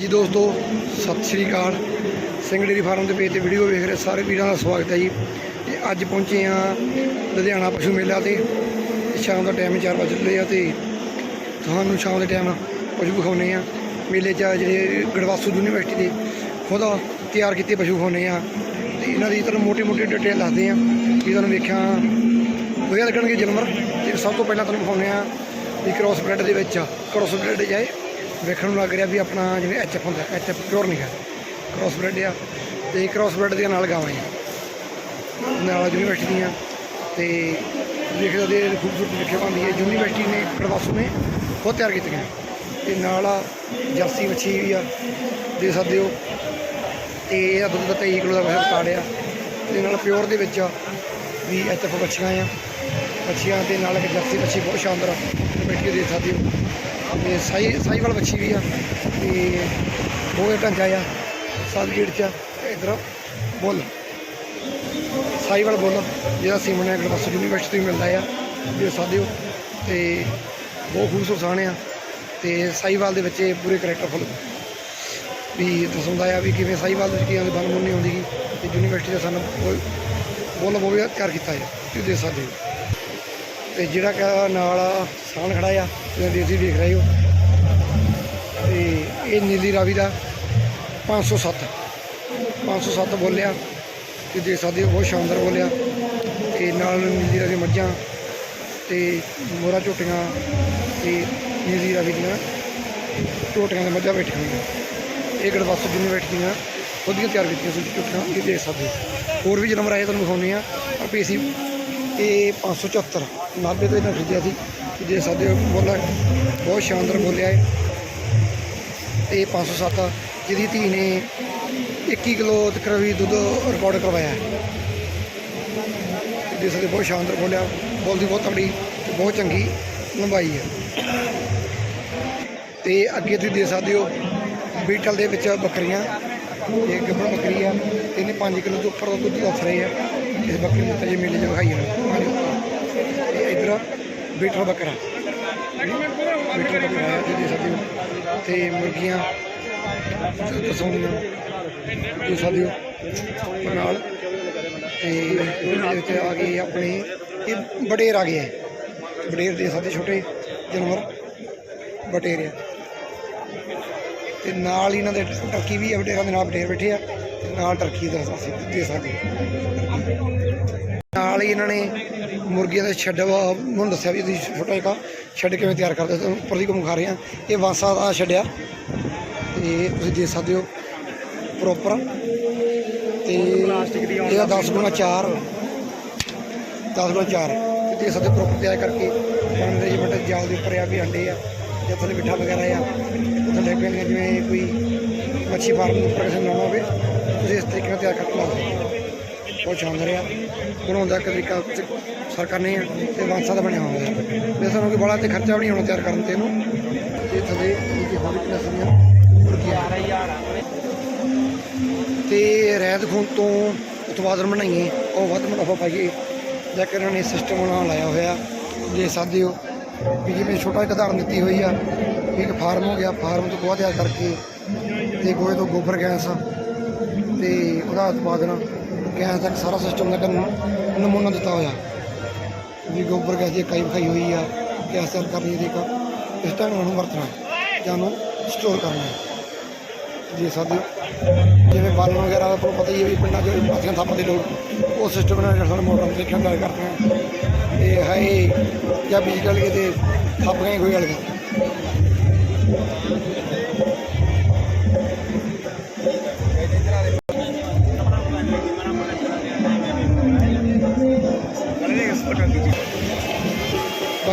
ਜੀ ਦੋਸਤੋ, ਸਤਿ ਸ਼੍ਰੀ ਅਕਾਲ। ਸਿੰਘ ਡੇਰੀ ਫਾਰਮ ਦੇ ਪੇਜ ਤੇ ਵੀਡੀਓ ਵੇਖ ਰਹੇ ਸਾਰੇ ਵੀਰਾਂ ਦਾ ਸਵਾਗਤ ਹੈ ਜੀ। ਤੇ ਅੱਜ ਪਹੁੰਚੇ ਆ ਲੁਧਿਆਣਾ ਪਸ਼ੂ ਮੇਲਾ ਤੇ। ਸ਼ਾਮ ਦਾ ਟਾਈਮ 4 ਵਜੇ ਚੱਲੇ ਆ ਤੇ ਤੁਹਾਨੂੰ ਸ਼ਾਮ ਦੇ ਟਾਈਮ ਪਸ਼ੂ ਵਿਖਾਉਨੇ ਆ ਮੇਲੇ 'ਚ ਜਿਹੜੇ ਗੜਵਾਸੂ ਯੂਨੀਵਰਸਿਟੀ ਦੇ ਖੁਦ ਤਿਆਰ ਕੀਤੇ ਪਸ਼ੂ ਵਿਖਾਉਨੇ ਆ ਤੇ ਇਹਨਾਂ ਦੀ ਤੁਹਾਨੂੰ ਮੋਟੀ ਮੋਟੀ ਡਿਟੇਲ ਦੱਸਦੇ ਆ ਵੀ ਤੁਹਾਨੂੰ ਵੇਖਿਆ ਵਧੀਆ ਲੱਗਣਗੇ ਜਾਨਵਰ। ਤੇ ਸਭ ਤੋਂ ਪਹਿਲਾਂ ਤੁਹਾਨੂੰ ਵਿਖਾਉਨੇ ਆ ਵੀ ਕ੍ਰੋਸ ਬ੍ਰੈਡ ਦੇ ਵਿੱਚ ਕ੍ਰੋਸ ਬ੍ਰੈਡ ਜਾਏ ਵੇਖਣ ਨੂੰ ਲੱਗ ਰਿਹਾ ਵੀ ਆਪਣਾ ਜਿਵੇਂ ਐਚਐਫ ਹੁੰਦਾ ਐਚਐਫ ਪਿਓਰ ਨਹੀਂ ਹੈ। ਕ੍ਰੋਸ ਬ੍ਰੈਡ ਆ ਤੇ ਕ੍ਰੋਸ ਬ੍ਰੈਡ ਦੀਆਂ ਨਾਲ ਗਾਵਾਂ ਆ। ਨਾਲ ਯੂਨੀਵਰਸਿਟੀ ਦੀਆਂ ਤੇ ਦੇਖਦੇ ਦੇ ਖੂਬਸੂਰਤ ਲਿਖੇ ਪਾਉਂਦੀ ਹੈ। ਯੂਨੀਵਰਸਿਟੀ ਨੇ, ਪ੍ਰਵਾਸੂ ਨੇ ਖੁਦ ਤਿਆਰ ਕੀਤੀਆਂ। ਤੇ ਨਾਲ ਆ ਜਰਸੀ ਮੱਛੀ ਵੀ ਆ ਦੇ ਸਕਦੇ ਹੋ। ਤੇ ਇਹਦਾ ਦੁੱਧ ਦਾ 23 ਕਿਲੋ ਦਾ ਵੈਸੇ ਰਿਕਾਰਡ ਆ ਤੇ ਨਾਲ ਪਿਓਰ ਦੇ ਵਿੱਚ ਆ ਵੀ ਐਚਐਫ ਬੱਚੀਆਂ ਆ। ਬੱਚੀਆਂ ਦੇ ਨਾਲ ਇੱਕ ਜਰਸੀ ਬੱਚੀ ਬਹੁਤ ਸ਼ਾਨਦਾਰ ਆ। ਬੈਠੀ ਦੇ ਸਕਦੇ ਹੋ। ਤੇ ਸਾਈ ਸਾਈਵਾਲ ਬੱਚੀ ਵੀ ਆ ਤੇ ਉਹ ਢਾਂਚਾ ਆ ਸੱਤ ਗੇੜ ਚ ਇਧਰ ਬੁੱਲ। ਸਾਈਵਾਲ ਬੁੱਲ, ਜਿਹੜਾ ਸੀਮਨ ਹੈ ਗੜਵਾਸੂ ਯੂਨੀਵਰਸਿਟੀ ਤੋਂ ਮਿਲਦਾ ਆ ਦੇ ਸਕਦੇ ਹੋ ਤੇ ਬਹੁਤ ਖੂਬਸੂਰਤ ਸਾਣ ਆ, ਤੇ ਸਾਈਵਾਲ ਦੇ ਵਿੱਚ ਇਹ ਪੂਰੇ ਕਰੈਕਟਰਫੁਲ ਵੀ ਦੱਸਦਾ ਆ ਵੀ ਕਿਵੇਂ ਸਾਈਵਾਲ ਦੇ ਵਿੱਚ ਕੀ ਆਉਂਦੀ ਬਨਮੁਨ ਨਹੀਂ ਆਉਂਦੀ ਗੀ, ਤੇ ਯੂਨੀਵਰਸਿਟੀ ਦਾ ਸਾਨੂੰ ਕੋਈ ਬੁੱਲ ਉਹ ਤਿਆਰ ਕੀਤਾ ਆ ਤੁਸੀਂ ਦੇ ਸਕਦੇ ਹੋ ਤੇ ਜਿਹੜਾ ਕਿ ਨਾਲ ਸਾਨ ਖੜਾ ਆ ਤੁਸੀਂ ਦੇਖ ਰਹੇ ਹੋ। ਤੇ ਇਹ ਨੀਲੀ ਰਾਵੀ ਦਾ 507 507 ਬੋਲਿਆ ਤੇ ਦੇਖ ਸਕਦੇ ਹੋ, ਬਹੁਤ ਸ਼ਾਨਦਾਰ ਬੋਲਿਆ। ਤੇ ਨਾਲ ਨੀਲੀ ਰਾਵੀ ਮੱਝਾਂ ਤੇ ਮੋਰਾ ਝੋਟੀਆਂ ਤੇ ਨੀਲੀ ਰਾਵੀ ਦੀਆਂ ਝੋਟੀਆਂ ਦੇ ਮੱਝਾਂ ਬੈਠੀਆਂ ਹੋਈਆਂ। ਇਹ ਗੜਵਾਸੂ ਯੂਨੀਵਰਸਿਟੀ ਦੀਆਂ ਖੁਦੀਆਂ ਤਿਆਰ ਕੀਤੀਆਂ ਸੀ ਝੋਟੀਆਂ, ਇਹ ਦੇਖ ਸਕਦੇ ਹੋਰ ਵੀ ਜਨਮ ਆਏ ਤੁਹਾਨੂੰ ਦਿਖਾਉਂਦੇ ਆ ਪਰ ਪੀਸੀ ਇਹ 574 ਨਾਭੇ ਤੋਂ ਇਹਨਾਂ ਖਰੀਦਿਆ ਸੀ ਤੇ ਜੇ ਸਾਡੇ ਬੋਲਾ ਬਹੁਤ ਸ਼ਾਨਦਾਰ ਬੋਲਿਆ ਹੈ। ਤੇ ਇਹ 507 ਜਿਹਦੀ ਧੀ ਨੇ 21 ਕਿਲੋ ਤੱਕ ਵੀ ਦੁੱਧ ਰਿਕਾਰਡ ਕਰਵਾਇਆ ਹੈ। ਤੇ ਜਿਸ ਦੇ ਬਹੁਤ ਸ਼ਾਨਦਾਰ ਬੋਲਿਆ, ਬੋਲਦੀ ਬਹੁਤ ਤਗੜੀ ਤੇ ਬਹੁਤ ਚੰਗੀ, ਲੰਬਾਈ ਹੈ। ਤੇ ਅੱਗੇ ਤੁਸੀਂ ਦੇ ਸਕਦੇ ਹੋ, ਬੀਟਲ ਦੇ ਵਿੱਚ ਬੱਕਰੀਆਂ, ਇਹ ਗੱਭਣ ਬੱਕਰੀ ਆ, ਇਹਨੇ 5 ਕਿਲੋ ਤੋਂ ਉੱਪਰ ਦਾ ਦੁੱਧ ਦੱਸ ਰਹੇ ਆ ਇਸ ਬੱਕਰੀ ਨੂੰ ਤਾਂ ਜੇ ਮੇਲੇ 'ਚ ਵਿਖਾਈ ਹੈ ਤੇ ਇਧਰ ਬੱਕਰਾ। ਬੀਟਲ ਬੱਕਰਾ ਆ ਜਿਹਦੇ ਸਕਦੇ ਤੇ ਮੁਰਗੀਆਂ ਕਸੌਣੀਆਂ ਦੇ ਸਕਦੇ ਨਾਲ। ਤੇ ਉਹਦੇ ਵਿੱਚ ਆ ਗਏ ਆਪਣੇ, ਇਹ ਬਡੇਰ ਆ ਗਏ ਹੈ। ਬਡੇਰ ਦੇ ਸਕਦੇ ਛੋਟੇ ਜਾਨਵਰ, ਬਟੇਰ। ਆ ਤੇ ਨਾਲ ਇਹਨਾਂ ਦੇ ਟਰਕੀ ਵੀ ਆ ਬਟੇਰਾਂ ਦੇ ਨਾਲ ਬਟੇਰ ਬੈਠੇ ਆ। ਨਾਲ ਟਰਕੀ ਦਾ ਅਸੀਂ ਦੇ ਸਕਦੇ ਨਾਲ ਹੀ ਇਹਨਾਂ ਨੇ ਮੁਰਗੀਆਂ ਦਾ ਛੱਡ ਮੈਨੂੰ ਦੱਸਿਆ ਵੀ ਤੁਸੀਂ ਛੋਟਾ ਜਿਹਾ ਛੱਡ ਕਿਵੇਂ ਤਿਆਰ ਕਰਦੇ ਤੁਹਾਨੂੰ ਉੱਪਰ ਦੀ ਘੁੰਮ ਖਾ ਰਹੇ ਆ ਇਹ ਵਾਂਸਾ ਦਾ ਛੱਡਿਆ। ਤੇ ਤੁਸੀਂ ਦੇ ਸਕਦੇ ਹੋ ਪ੍ਰੋਪਰ ਤੇ ਇਹਦਾ 10 ਗੁਣਾ 4 10 ਗੁਣਾ 4 ਤੇ ਦੇ ਸਕਦੇ ਪ੍ਰੋਪਰ ਤਿਆਰ ਕਰਕੇ ਮੈਨੇਜਮੈਂਟ ਜਾਲ ਦੇ ਉੱਪਰ ਆ ਵੀ ਅੰਡੇ ਆ ਜਾਂ ਥੱਲੇ ਮਿੱਠਾ ਵਗੈਰਾ ਆ ਥੱਲੇ ਪੈਣੀਆਂ ਜਿਵੇਂ ਕੋਈ ਮੱਛੀ ਫਾਰਮ ਉੱਪਰ ਕਿਸੇ ਨੂੰ ਹੋਵੇ ਤੁਸੀਂ ਇਸ ਤਰੀਕੇ ਨਾਲ ਤਿਆਰ ਕਰਕੇ ਲਾ ਸਕਦੇ ਬਹੁਤ ਸ਼ਾਨਦਾਰ ਆ। ਬਣਾਉਣ ਦਾ ਇੱਕ ਤਰੀਕਾ ਸਰਕਾਰ ਨੇ ਆ ਤੇ ਵਾਂਸਾ ਦਾ ਬਣਿਆ ਹੋਇਆ ਹੈ। ਤੇ ਸਾਨੂੰ ਕਿ ਬੜਾ ਤੇ ਖਰਚਾ ਵੀ ਨਹੀਂ ਹੋਣਾ ਤਿਆਰ ਕਰਨ ਤੇ ਇਹਨੂੰ। ਤੇ ਥੱਲੇ ਨੀਚੇ ਹੋਰ ਇੱਕ ਨਸਲੀਆਂ ਤੇ ਰਹਿਤ ਖੂਨ ਤੋਂ ਉਤਪਾਦਨ ਬਣਾਈਏ, ਉਹ ਵੱਧ ਮੁਨਾਫਾ ਪਾਈਏ। ਜਾਂ ਕਿ ਇਹਨਾਂ ਨੇ ਸਿਸਟਮ ਬਣਾ ਲਾਇਆ ਹੋਇਆ। ਦੇ ਸਕਦੇ ਹੋ ਵੀ ਜਿਵੇਂ ਛੋਟਾ ਇੱਕ ਉਦਾਹਰਨ ਦਿੱਤੀ ਹੋਈ ਆ। ਇੱਕ ਫਾਰਮ ਹੋ ਗਿਆ, ਫਾਰਮ ਤੋਂ ਗੋਹਾ ਤਿਆਰ ਕਰਕੇ ਤੇ ਗੋਹੇ ਤੋਂ ਗੋਬਰ ਗੈਸ ਤੇ ਉਹਦਾ ਉਤਪਾਦਨ ਗੈਸ ਤੱਕ ਸਾਰਾ ਸਿਸਟਮ ਦਾ ਕਰਨ ਨਮੂਨਾ ਦਿੱਤਾ ਹੋਇਆ। ਵੀ ਗੋਬਰ ਗੈਸ ਦੀ ਇਕਾਈ ਵਿਖਾਈ ਹੋਈ ਆ ਗੈਸ ਤਿਆਰ ਕਰਨੀ ਦੀ ਇੱਕ ਇਸ ਢੰਗ ਨਾਲ ਨੂੰ ਵਰਤਣਾ ਜਾਂ ਨੂੰ ਸਟੋਰ ਕਰਨਾ ਜੀ, ਸਾਡੇ ਜਿਵੇਂ ਬਾਲਣ ਵਗੈਰਾ ਦਾ ਤੁਹਾਨੂੰ ਪਤਾ ਹੀ ਹੈ ਵੀ ਪਿੰਡਾਂ 'ਚ ਪਾਥੀਆਂ ਥਾਪਾਂ ਦੇ ਲੋਕ, ਉਹ ਸਿਸਟਮ ਨਾਲ ਜਿਹੜਾ ਸਾਨੂੰ ਮੋਟਰ ਤੇ ਖੰਡਾ ਕਰਦੇ ਆ ਇਹ ਹੈ ਜਾਂ ਬਿਜਲੀ ਗਲ ਤੇ ਥੱਪ ਗਏ ਕੋਈ ਗੱਲ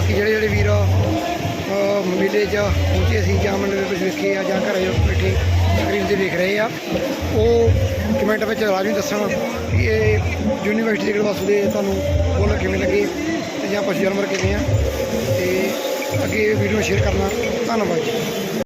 ਬਾਕੀ ਜਿਹੜੇ ਜਿਹੜੇ ਵੀਰ ਅਹ, ਮੇਲੇ 'ਚ ਪਹੁੰਚੇ ਸੀ ਜਾਂ ਮੈਨੂੰ ਕੁਝ ਵੇਖੇ ਆ ਜਾਂ ਘਰੇ ਬੈਠੇ ਸਕਰੀਨ ਤੇ ਦੇਖ ਰਹੇ ਆ। ਉਹ ਕਮੈਂਟ ਵਿੱਚ ਲਾਜ਼ਮੀ ਦੱਸਣ ਕਿ ਇਹ ਯੂਨੀਵਰਸਿਟੀ ਦੇ ਗੜਵਾਸੂ ਦੇ ਤੁਹਾਨੂੰ ਬੋਲ ਕਿਵੇਂ ਲੱਗੇ ਤੇ ਜਾਂ ਪਸ਼ੂ ਜਾਨਵਰ ਕਿਵੇਂ ਆ। ਤੇ ਅੱਗੇ ਵੀਡੀਓ ਸ਼ੇਅਰ ਕਰਨਾ। ਧੰਨਵਾਦ ਜੀ।